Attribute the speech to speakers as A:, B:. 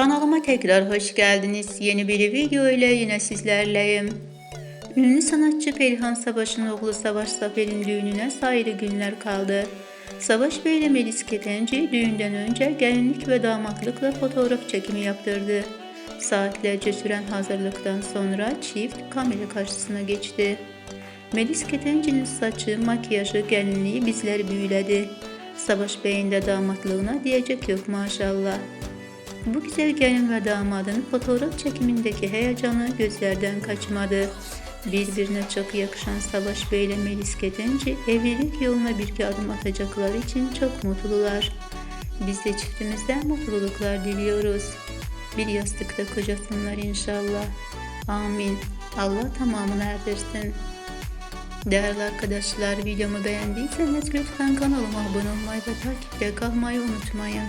A: Kanalıma tekrar hoş geldiniz. Yeni bir video ile yine sizlerleyim. Ünlü sanatçı Perihan Savaş'ın oğlu Savaş Zafer'in düğününe sayılı günler kaldı. Savaş Bey ile Melis Ketenci düğünden önce gelinlik ve damatlıkla fotoğraf çekimi yaptırdı. Saatlerce süren hazırlıktan sonra çift kamera karşısına geçti. Melis Ketenci'nin saçı, makyajı, gelinliği bizleri büyüledi. Savaş Bey'in de damatlığına diyecek yok maşallah. Bu güzel gelin ve damadın fotoğraf çekimindeki heyecanı gözlerden kaçmadı. Birbirine çok yakışan Savaş Bey ile Melis Ketenci evlilik yoluna bir iki adım atacakları için çok mutlular. Biz de çiftimizden mutluluklar diliyoruz. Bir yastıkta kocasınlar inşallah. Amin. Allah tamamını erdirsin. Değerli arkadaşlar videomu beğendiyseniz lütfen kanalıma abone olmayı ve takipte kalmayı unutmayın.